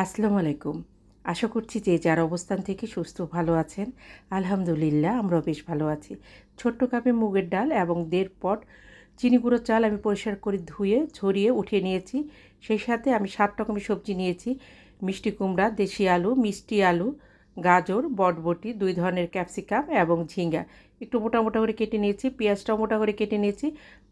আসসালামু আলাইকুম। আশা করছি যে যার অবস্থান থেকে সুস্থ ভালো আছেন, আলহামদুলিল্লাহ আমরাও বেশ ভালো আছি। ছোট্ট কাপে মুগের ডাল এবং দেড় পট চিনি গুঁড়ো চাল আমি পরিষ্কার করে ধুয়ে, ঝরিয়ে উঠিয়ে নিয়েছি। সেই সাথে আমি সাত রকমের সবজি নিয়েছি। মিষ্টি কুমড়া, দেশি আলু, মিষ্টি আলু গাজর, বটবটি, দুই ধরনের ক্যাপসিকাম এবং ঝিঙ্গা। একটু মোটা মোটা করে কেটে নিয়েছি, পেঁয়াজটাও মোটা করে কেটে নিয়েছি,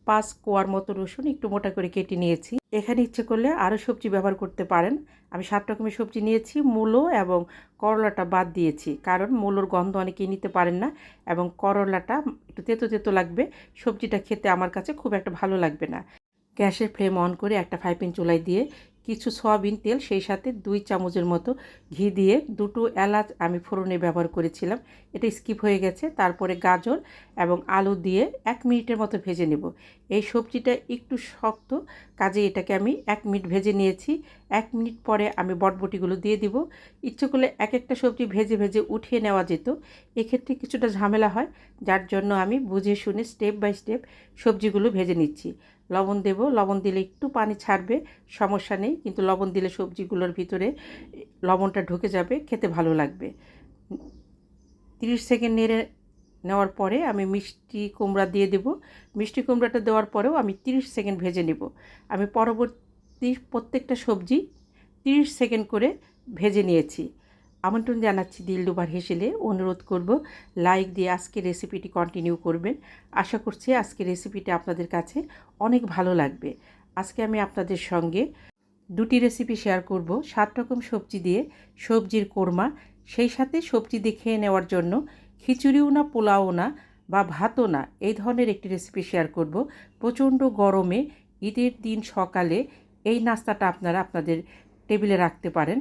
পাঁচ কোয়ার মতো রসুন একটু মোটা করে কেটে নিয়েছি। এখানে ইচ্ছে করলে আরও সবজি ব্যবহার করতে পারেন। আমি সাত রকমের সবজি নিয়েছি, মূলো এবং করলাটা বাদ দিয়েছি, কারণ মূলোর গন্ধ অনেকেই নিতে পারেন না এবং করলাটা একটু তেতো তেতো লাগবে, সবজিটা খেতে আমার কাছে খুব একটা ভালো লাগবে না। গ্যাসের ফ্লেম অন করে একটা ফ্রাইপ্যান চুলাই দিয়ে কিছু সয়াবিন তেল, সেই সাথে দুই চামচের মতো ঘি দিয়ে দুটো এলাচ আমি ফোড়নে ব্যবহার করেছিলাম। এটা স্কিপ হয়ে গেছে। তারপরে গাজর এবং আলু দিয়ে এক মিনিটের মতো ভেজে নেব। এই সবজিটা একটু শক্ত কাজে এটাকে আমি এক মিনিট ভেজে নিয়েছি। এক মিনিট পরে আমি বটবটিগুলো দিয়ে দিব। ইচ্ছে করলে এক একটা সবজি ভেজে ভেজে উঠিয়ে নেওয়া যেত। এক্ষেত্রে কিছুটা ঝামেলা হয়। যার জন্য আমি বুঝে শুনে স্টেপ বাই স্টেপ সবজিগুলো ভেজে নিচ্ছি। লবণ দেব। লবণ দিলে একটু পানি ছাড়বে, সমস্যা নেই। কিন্তু লবণ দিলে সবজিগুলোর ভিতরে লবণটা ঢুকে যাবে, খেতে ভালো লাগবে। তিরিশ সেকেন্ড নেড়ে নেওয়ার পরে আমি মিষ্টি কুমড়া দিয়ে দেব। মিষ্টি কুমড়াটা দেওয়ার পরেও আমি তিরিশ সেকেন্ড ভেজে নেব। আমি পরবর্তী প্রত্যেকটা সবজি তিরিশ সেকেন্ড করে ভেজে নিয়েছি। আমন্ত্রণ জানাচ্ছি দিলদুবার হেসেলে। অনুরোধ করব লাইক দিয়ে আজকে রেসিপিটি কন্টিনিউ করবেন। আশা করছি আজকের রেসিপিটা আপনাদের কাছে অনেক ভালো লাগবে। আজকে আমি আপনাদের সঙ্গে দুটি রেসিপি শেয়ার করব। সাত রকম সবজি দিয়ে সবজির কোরমা, সেই সাথে সবজি দেখে নেওয়ার জন্য খিচুড়িও না, পোলাও না বা ভাতও না, এই ধরনের একটি রেসিপি শেয়ার করব। প্রচণ্ড গরমে ঈদের দিন সকালে এই নাস্তাটা আপনারা আপনাদের টেবিলে রাখতে পারেন।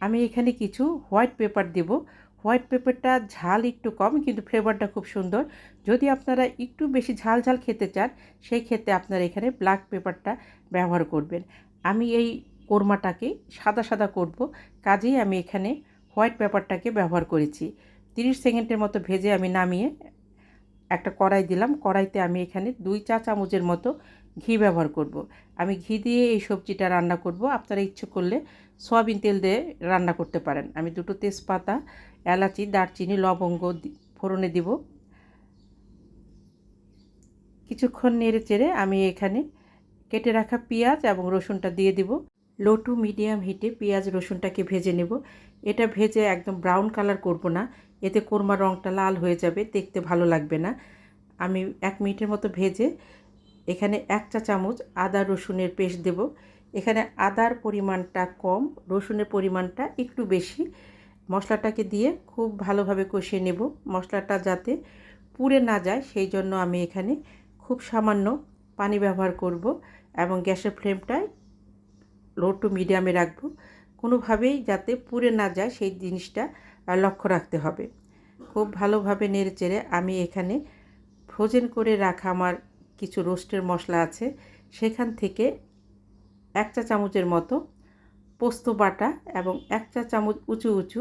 আমি এখানে কিছু হোয়াইট পেপার দেব। হোয়াইট পেপারটা ঝাল একটু কম, কিন্তু ফ্লেভারটা খুব সুন্দর। যদি আপনারা একটু বেশি ঝাল ঝাল খেতে চান, সেই ক্ষেত্রে আপনারা এখানে ব্ল্যাক পেপারটা ব্যবহার করবেন। আমি এই কোরমাটাকে সাদা সাদা করব, কাজেই আমি এখানে হোয়াইট পেপারটাকে ব্যবহার করেছি। তিরিশ সেকেন্ডের মতো ভেজে আমি নামিয়ে একটা কড়াই দিলাম। কড়াইতে আমি এখানে দুই চা চামচের মতো ঘি ব্যবহার করব। আমি ঘি দিয়ে এই সবজিটা রান্না করব। আপনারা ইচ্ছে করলে সয়াবিন তেল দিয়ে রান্না করতে পারেন। আমি দুটো তেজপাতা, এলাচি, দারচিনি, লবঙ্গ ফোড়নে দিব। কিছুক্ষণ নেড়ে চেড়ে আমি এখানে কেটে রাখা পেঁয়াজ এবং রসুনটা দিয়ে দিব। লো টু মিডিয়াম হিটে পেঁয়াজ, রসুনটাকে ভেজে নেব। এটা ভেজে একদম ব্রাউন কালার করব না। এতে কোরমা রঙটা লাল হয়ে যাবে, দেখতে ভালো লাগবে না। আমি এক মিনিটের মতো ভেজে এখানে এক চা চামচ আদা রসুনের পেস্ট দেব। এখানে আদার পরিমাণটা কম, রসুনের পরিমাণটা একটু বেশি। মশলাটাকে দিয়ে খুব ভালোভাবে কষিয়ে নেব। মশলাটা যাতে পুড়ে না যায়, সেই জন্য আমি এখানে খুব সামান্য পানি ব্যবহার করব এবং গ্যাসের ফ্লেমটায় লো টু মিডিয়ামে রাখব। কোনোভাবেই যাতে পুড়ে না যায়, সেই জিনিসটা লক্ষ্য রাখতে হবে। খুব ভালোভাবে নেড়ে চেড়ে আমি এখানে ফ্রোজেন করে রাখা আমার কিছু রোস্টের মশলা আছে। সেখান থেকে এক চা চামচের মতো পোস্ত বাটা এবং এক চা চামচ উঁচু উঁচু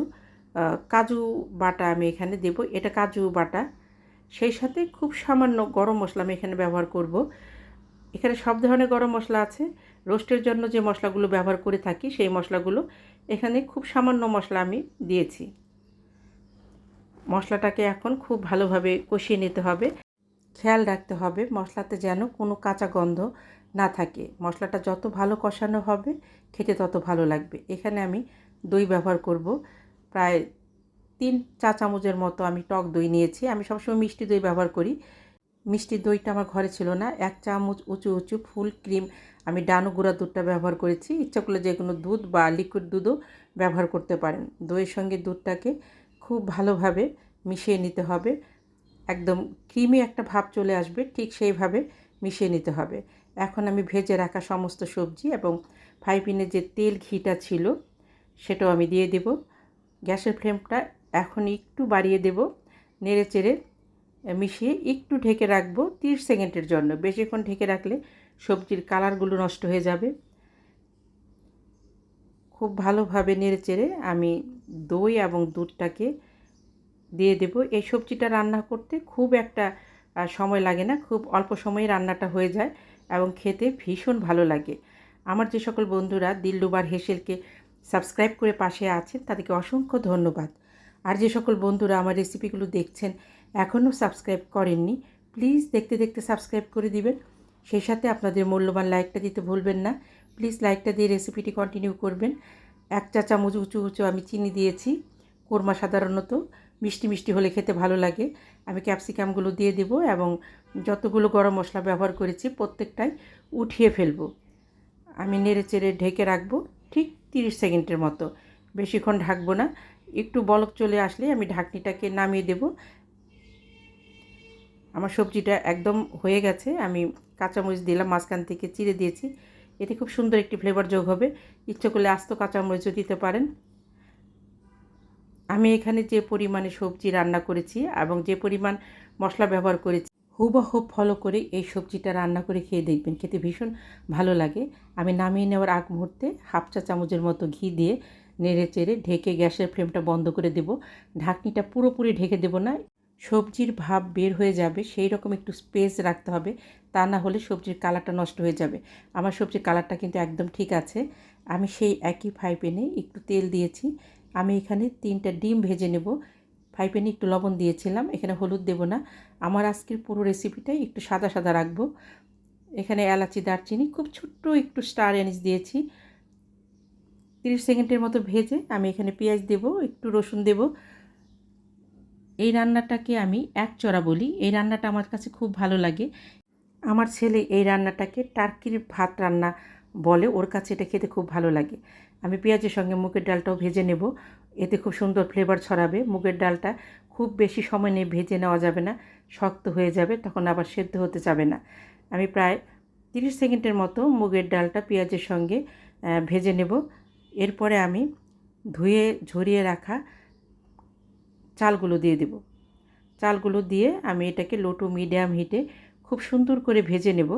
কাজু বাটা আমি এখানে দেব। এটা কাজু বাটা। সেই সাথে খুব সামান্য গরম মশলা আমি এখানে ব্যবহার করব। এখানে সব ধরনের গরম মশলা আছে। রোস্টের জন্য যে মশলাগুলো ব্যবহার করে থাকি, সেই মশলাগুলো এখানে খুব সামান্য মশলা আমি দিয়েছি। মশলাটাকে এখন খুব ভালোভাবে কষিয়ে নিতে হবে। খেয়াল রাখতে হবে মশলাতে যেন কোনো কাঁচা গন্ধ না থাকে। মশলাটা যত ভালো কষানো হবে, খেতে তত ভালো লাগবে। এখানে আমি দই ব্যবহার করব। প্রায় তিন চা চামচের মতো আমি টক দই নিয়েছি। আমি সবসময় মিষ্টি দই ব্যবহার করি। মিষ্টি দইটা আমার ঘরে ছিল না। এক চামচ উঁচু উঁচু ফুল ক্রিম আমি ডানো গুঁড়া দুধটা ব্যবহার করেছি। ইচ্ছা করলে যে কোনো দুধ বা লিকুইড দুধও ব্যবহার করতে পারেন। দইয়ের সঙ্গে দুধটাকে খুব ভালোভাবে মিশিয়ে নিতে হবে। একদম ক্রিমি একটা ভাব চলে আসবে, ঠিক সেইভাবে মিশিয়ে নিতে হবে। এখন আমি ভেজে রাখা সমস্ত সবজি এবং ফাইপিনের যে তেল ঘিটা ছিল, সেটাও আমি দিয়ে দেব। গ্যাসের ফ্লেমটা এখন একটু বাড়িয়ে দেব। নেড়ে চেড়ে মিশিয়ে একটু ঢেকে রাখব তিরিশ সেকেন্ডের জন্য। বেশিক্ষণ ঢেকে রাখলে সবজির কালারগুলো নষ্ট হয়ে যাবে। খুব ভালোভাবে নেড়ে চেড়ে আমি দই এবং দুধটাকে দিয়ে দেব। এই সবজিটা রান্না করতে খুব একটা সময় লাগে না। খুব অল্প সময়ে রান্নাটা হয়ে যায়। এবং খেতে ভীষণ ভালো লাগে। আমার যে সকল বন্ধুরা দিল্লুবার হেসেলকে সাবস্ক্রাইব করে পাশে আছেন, তাদেরকে অসংখ্য ধন্যবাদ। আর যে সকল বন্ধুরা আমার রেসিপিগুলো দেখছেন, এখনও সাবস্ক্রাইব করেননি, প্লিজ দেখতে দেখতে সাবস্ক্রাইব করে দিবেন। সেই সাথে আপনাদের মূল্যবান লাইকটা দিতে ভুলবেন না, প্লিজ লাইকটা দিয়ে রেসিপিটি কন্টিনিউ করবেন। এক চা চামচ উঁচু উঁচু আমি চিনি দিয়েছি, কোরমা সাধারণত। মিষ্টি মিষ্টি হলে খেতে ভালো লাগে। আমি ক্যাপসিকামগুলো দিয়ে দেব এবং যতগুলো গরম মশলা ব্যবহার করেছি প্রত্যেকটাই উঠিয়ে ফেলব। আমি নেড়ে চেড়ে ঢেকে রাখব ঠিক তিরিশ সেকেন্ডের মতো। বেশিক্ষণ ঢাকবো না। একটু বলক চলে আসলে আমি ঢাকনিটাকে নামিয়ে দেব। আমার সবজিটা একদম হয়ে গেছে। আমি কাঁচামরিচ দিলাম, মাঝখান থেকে চিড়ে দিয়েছি। এতে খুব সুন্দর একটি ফ্লেভার যোগ হবে। ইচ্ছে করলে আস্ত কাঁচামরিচও দিতে পারেন। আমি এখানে যে পরিমাণে সবজি রান্না করেছি এবং যে পরিমাণ মশলা ব্যবহার করেছি হুবহুব ফলো করে এই সবজিটা রান্না করে খেয়ে দেখবেন। খেতে ভীষণ ভালো লাগে। আমি নামিয়ে নেওয়ার আগ মুহূর্তে হাফ চা চামচের মতো ঘি দিয়ে নেড়ে চেড়ে ঢেকে গ্যাসের ফ্লেমটা বন্ধ করে দেব। ঢাকনিটা পুরোপুরি ঢেকে দেব না, সবজির ভাব বের হয়ে যাবে, সেই রকম একটু স্পেস রাখতে হবে, তা না হলে সবজির কালারটা নষ্ট হয়ে যাবে। আমার সবজির কালারটা কিন্তু একদম ঠিক আছে। আমি সেই একই ফ্রাই প্যানে একটু তেল দিয়েছি। আমি এখানে তিনটা ডিম ভেজে নেব। ফ্রাই প্যানে একটু লবণ দিয়েছিলাম, এখানে হলুদ দেব না। আমার আজকের পুরো রেসিপিটাই একটু সাদা সাদা রাখব। এখানে এলাচি, দারচিনি, খুব ছোট্ট একটু স্টার এনিস দিয়েছি। তিরিশ সেকেন্ডের মতো ভেজে আমি এখানে পেঁয়াজ দেব, একটু রসুন দেব। এই রান্নাটাকে আমি এক চড়া বলি, এই রান্নাটা আমার কাছে খুব ভালো লাগে। আমার ছেলে এই রান্নাটাকে টার্কির ভাত রান্না বলে, ওর কাছে এটা খেতে খুব ভালো লাগে। আমি পেঁয়াজের সঙ্গে মুগের ডালটাও ভেজে নেব। এতে খুব সুন্দর ফ্লেভার ছড়াবে। মুগের ডালটা খুব বেশি সময় নিয়ে ভেজে নেওয়া যাবে না, শক্ত হয়ে যাবে, তখন আবার সেদ্ধ হতে যাবে না। আমি প্রায় তিরিশ সেকেন্ডের মতো মুগের ডালটা পেঁয়াজের সঙ্গে ভেজে নেব। এরপরে আমি ধুয়ে ঝরিয়ে রাখা চালগুলো দিয়ে দেব। চালগুলো দিয়ে আমি এটাকে লো টু মিডিয়াম হিটে খুব সুন্দর করে ভেজে নেব।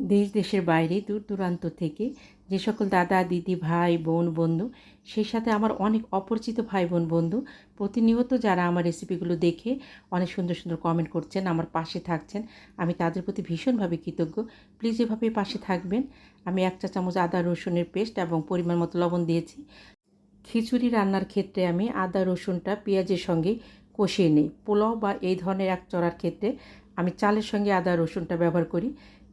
দেশ দেশের বাইরে দূর দূরান্ত থেকে যে সকল দাদা, দিদি, ভাই, বোন, বন্ধু, সেই সাথে আমার অনেক অপরিচিত ভাই, বোন, বন্ধু, প্রতিনিয়ত যারা আমার রেসিপিগুলো দেখে অনেক সুন্দর সুন্দর কমেন্ট করছেন, আমার পাশে থাকছেন, আমি তাদের প্রতি ভীষণভাবে কৃতজ্ঞ। প্লিজ এভাবে পাশে থাকবেন। আমি এক চা চামচ আদা, রসুনের পেস্ট এবং পরিমাণ মতো লবণ দিয়েছি। খিচুড়ি রান্নার ক্ষেত্রে আমি আদা, রসুনটা পেঁয়াজের সঙ্গে কষিয়ে নিই। পোলাও বা এই ধরনের এক চড়ার ক্ষেত্রে আমি চালের সঙ্গে আদা, রসুনটা ব্যবহার করি।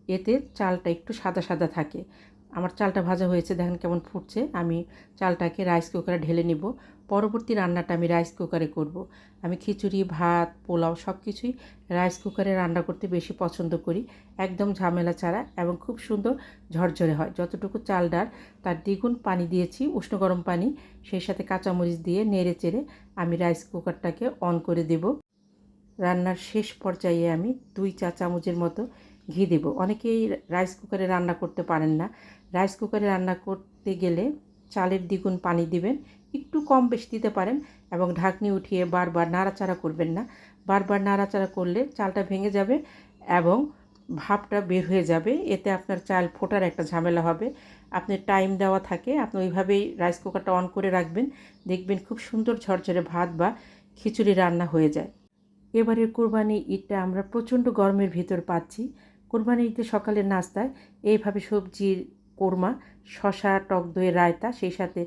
এতে চালটা একটু সাদা সাদা থাকে। আমার চালটা ভাজা হয়েছে, দেখেন কেমন ফুটছে। আমি চালটাকে রাইস কুকারে ঢেলে নিব। পরবর্তী রান্নাটা আমি রাইস কুকারে করব। আমি খিচুড়ি, ভাত, পোলাও সব কিছুই রাইস কুকারে রান্না করতে বেশি পছন্দ করি। একদম ঝামেলা ছাড়া এবং খুব সুন্দর ঝরঝরে হয়। যতটুকু চাল ডাল তার দ্বিগুণ পানি দিয়েছি, উষ্ণ গরম পানি, সেই সাথে কাঁচামরিচ দিয়ে নেড়ে চেড়ে আমি রাইস কুকারটাকে অন করে দেব। রান্নার শেষ পর্যায়ে আমি দুই চা চামচের মতো ঘি দেব। অনেকেই রাইস কুকারে রান্না করতে পারেন না। রাইস কুকারে রান্না করতে গেলে চালের দ্বিগুণ পানি দিবেন। একটু কম বেশি দিতে পারেন এবং ঢাকনি উঠিয়ে বারবার নাড়াচাড়া করবেন না। বারবার নাড়াচাড়া করলে চালটা ভেঙে যাবে এবং ভাবটা বের হয়ে যাবে। এতে আপনার চাল ফোটার একটা ঝামেলা হবে। আপনি টাইম দেওয়া থাকে, আপনি ওইভাবেই রাইস কুকারটা অন করে রাখবেন। দেখবেন খুব সুন্দর ঝরঝরে ভাত বা খিচুড়ি রান্না হয়ে যায়। এবারের কোরবানি ঈদটা আমরা প্রচণ্ড গরমের ভিতর পাচ্ছি। কোরবানি ঈদের সকালের নাস্তায় এইভাবে সবজির কোরমা শশা টক দইয়ের রায়তা, সেই সাথে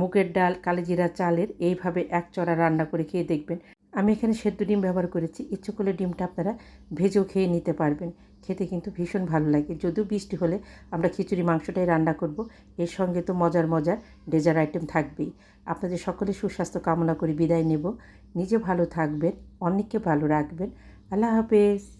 মুগের ডাল, কালিজিরা চালের এইভাবে এক চড়া রান্না করে খেয়ে দেখবেন। আমি এখানে সেদ্ধ ডিম ব্যবহার করেছি। ইচ্ছে করলে ডিমটা আপনারা ভেজেও খেয়ে নিতে পারবেন। খেতে কিন্তু ভীষণ ভালো লাগে। যদিও বৃষ্টি হলে আমরা খিচুড়ি মাংসটাই রান্না করব। এর সঙ্গে তো মজার মজার ডেজার আইটেম থাকবেই। আপনাদের সকলে সুস্বাস্থ্য কামনা করে বিদায় নেব। নিজে ভালো থাকবেন অনেককে ভালো রাখবেন। আল্লাহ হাফেজ।